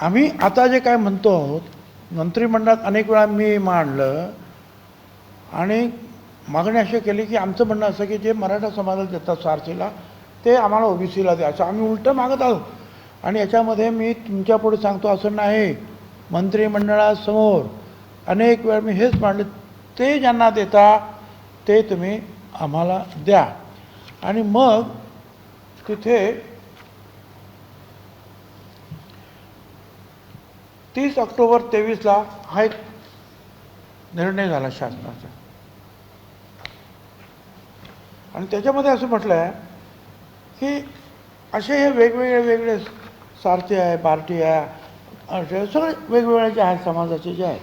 आम्ही आता जे काय म्हणतो आहोत मंत्रिमंडळात अनेक वेळा मी मांडलं आणि मागणी अशी केली की आमचं म्हणणं असं की जे मराठा समाजाला देतात सारथीला ते आम्हाला ओबीसीला द्या. असं आम्ही उलटं मागत आहोत. आणि याच्यामध्ये मी तुमच्यापुढे सांगतो असं नाही. मंत्रिमंडळासमोर अनेक वेळा मी हेच मांडले ते ज्यांना देता ते तुम्ही आम्हाला द्या. आणि मग तिथे तीस ऑक्टोबर तेवीसला हा एक निर्णय झाला शासनाचा. आणि त्याच्यामध्ये असं म्हटलं आहे की असे हे वेगवेगळे वेगळे सारथी आहे पार्टी आहे असे सगळे वेगवेगळे जे आहेत समाजाचे जे आहेत.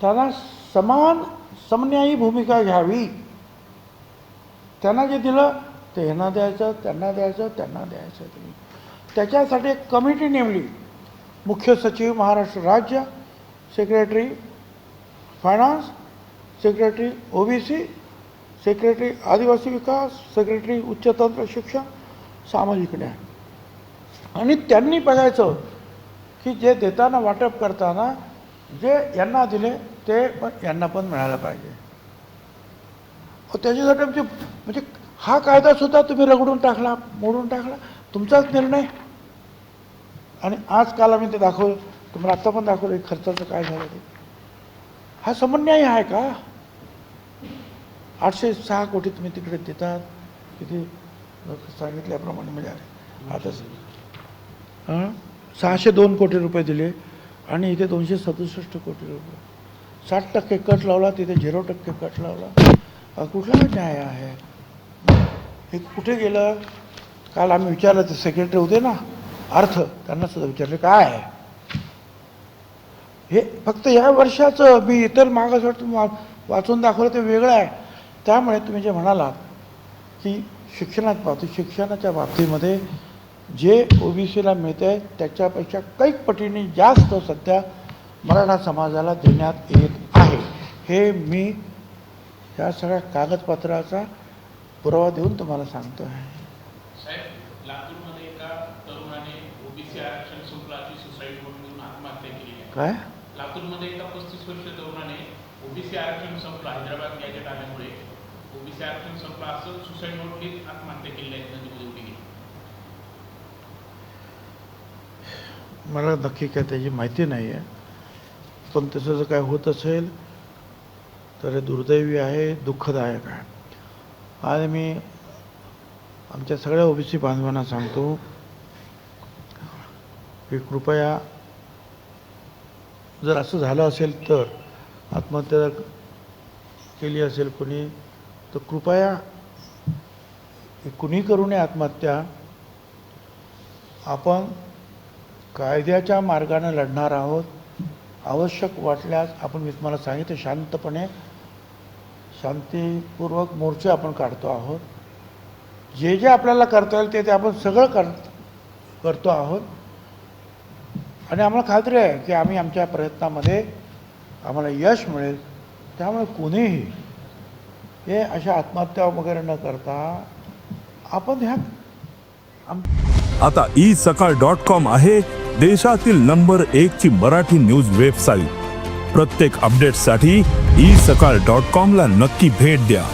त्यांना समान समन्यायी भूमिका घ्यावी. त्यांना जे दिलं ते ह्यांना द्यायचं त्यांना द्यायचं त्यांना द्यायचं. तुम्ही त्याच्यासाठी एक कमिटी नेमली. मुख्य सचिव महाराष्ट्र राज्य secretary finance secretary O B C secretary आदिवासी विकास सेक्रेटरी उच्चतंत्र शिक्षण सामाजिक न्याय आणि त्यांनी बघायचं की जे देताना वाटप करताना जे यांना दिले ते पण यांना पण मिळालं पाहिजे. त्याच्यासाठी म्हणजे म्हणजे हा कायदासुद्धा तुम्ही रगडून टाकला मोडून टाकला. तुमचाच निर्णय. आणि आज काल आम्ही ते दाखवलं तुम्हाला आत्ता पण दाखवलं खर्चाचं काय झालं ते. हा समन्याय आहे का? आठशे सहा कोटी तुम्ही तिकडे देतात किती सांगितल्याप्रमाणे म्हणजे अरे आता हां? सहाशे दोन कोटी रुपये दिले आणि इथे दोनशे सदुसष्ट कोटी रुपये. साठ टक्के कट लावला तिथे झिरो टक्के कट लावला. कुठला न्याय आहे? हे कुठे गेलं? काल आम्ही विचारलं ते सेक्रेटरी होते ना. अर्थ त्यांना सुद्धा विचारले काय? आहे हे फक्त या वर्षाचं मी इतर मागास वा वाचून दाखवलं ते वेगळं आहे. त्यामुळे तुम्ही जे म्हणालात की शिक्षणात बाबतीत शिक्षणाच्या बाबतीमध्ये जे ओबीसीला मिळते आहे त्याच्यापेक्षा कैक पटीने जास्त सध्या मराठा समाजाला देण्यात येत आहे. हे मी ह्या सगळ्या कागदपत्राचा पुरावा देऊन तुम्हाला सांगतो आहे साहेब लातूरमध्ये एका तरुणाने ओबीसी आरक्षण संपलाची सुसाईड घेऊन आत्महत्या केली आहे. काय? लातूरमध्ये एका पस्तीस वर्षीय तरुणाने ओबीसी आरक्षण संपलं. हैदराबाद गॅजेट आल्यामुळे ओबीसी आरक्षण संपलं असं सुसाईड नोट घेत आत्महत्या केली आहे नदीमध्ये उडी गेली मला नक्की काय त्याची माहिती नाही आहे. पण तसं जर काय होत असेल तर हे दुर्दैवी आहे दुःखदायक आहे. आज मी आमच्या सगळ्या ओबीसी बांधवांना सांगतो की कृपया जर असं झालं असेल तर आत्महत्या केली असेल कोणी तर कृपया कुणी करू नये आत्महत्या? आपण कायद्याच्या मार्गाने लढणार आहोत. आवश्यक वाटल्यास आपण मी तुम्हाला सांगितलं शांतपणे शांतीपूर्वक मोर्चे आपण काढतो आहोत. जे जे आपल्याला करता येईल ते ते आपण सगळं कर करतो आहोत. आणि आम्हाला खात्री आहे की आम्ही आमच्या प्रयत्नामध्ये आम्हाला यश मिळेल. त्यामुळे कुणीही हे अशा आत्महत्या वगैरे न करता आपण ह्या आम आता ई सकाळ डॉट कॉम आहे देशातील नंबर एक ची मराठी न्यूज वेबसाईट. प्रत्येक अपडेटसाठी ई सकाळ डॉट कॉम ला नक्की भेट द्या.